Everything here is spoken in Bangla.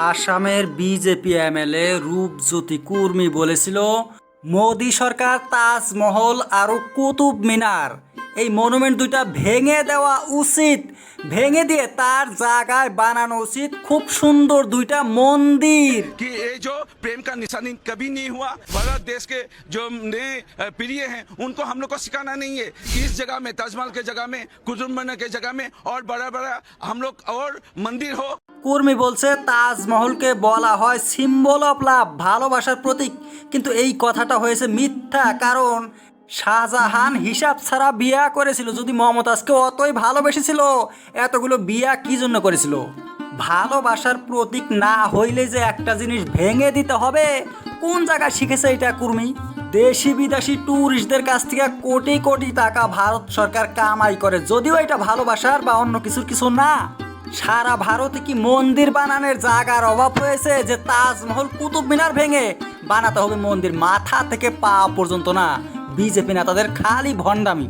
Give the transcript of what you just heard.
আসামের বিজেপি এমএলএ রূপজ্যোতি কুর্মি বলেছিল মোদি সরকার তাজমহল আর কুতুব মিনার এই মনুমেন্ট দুইটা ভেঙে দেওয়া উচিত ভেঙে দিয়ে তার জায়গায় বানানো উচিত খুব সুন্দর দুইটা মন্দির कि ये जो प्रेम का निशानी कभी नहीं हुआ भारत देश के जो नए अ, प्रिय हैं उनको हम लोग को सिखाना नहीं है कि इस जगह में ताजमहल के जगह में कुतुब मीनार के जगह में और बड़ा बड़ा हम लोग और मंदिर हो কুর্মি বলছে, তাজমহলকে বলা হয় সিম্বল অফ লাভ ভালোবাসার প্রতীক। কিন্তু এই কথাটা হয়েছে মিথ্যা, কারণ শাহজাহান হিসাব ছাড়া বিয়া করেছিল, যদি মমতাজকে অতই ভালোবেসেছিল। এতগুলো বিয়া কি জন্য করেছিল? ভালোবাসার প্রতীক না হইলে যে একটা জিনিস ভেঙে দিতে হবে, কোন জায়গায় শিখেছে এটা কুর্মি? দেশি বিদেশি ট্যুরিস্টদের কাছ থেকে কোটি কোটি টাকা ভারত সরকার কামাই করে, যদিও এটা ভালোবাসার বা অন্য কিছুর কিছু না। সারা ভারতে কি মন্দির বানানোর জায়গার অভাব হয়েছে যে তাজমহল কুতুব মিনার ভেঙে বানাতে হবে মন্দির মাথা থেকে পা পর্যন্ত না? বিজেপি নেতাদের খালি ভণ্ডামি।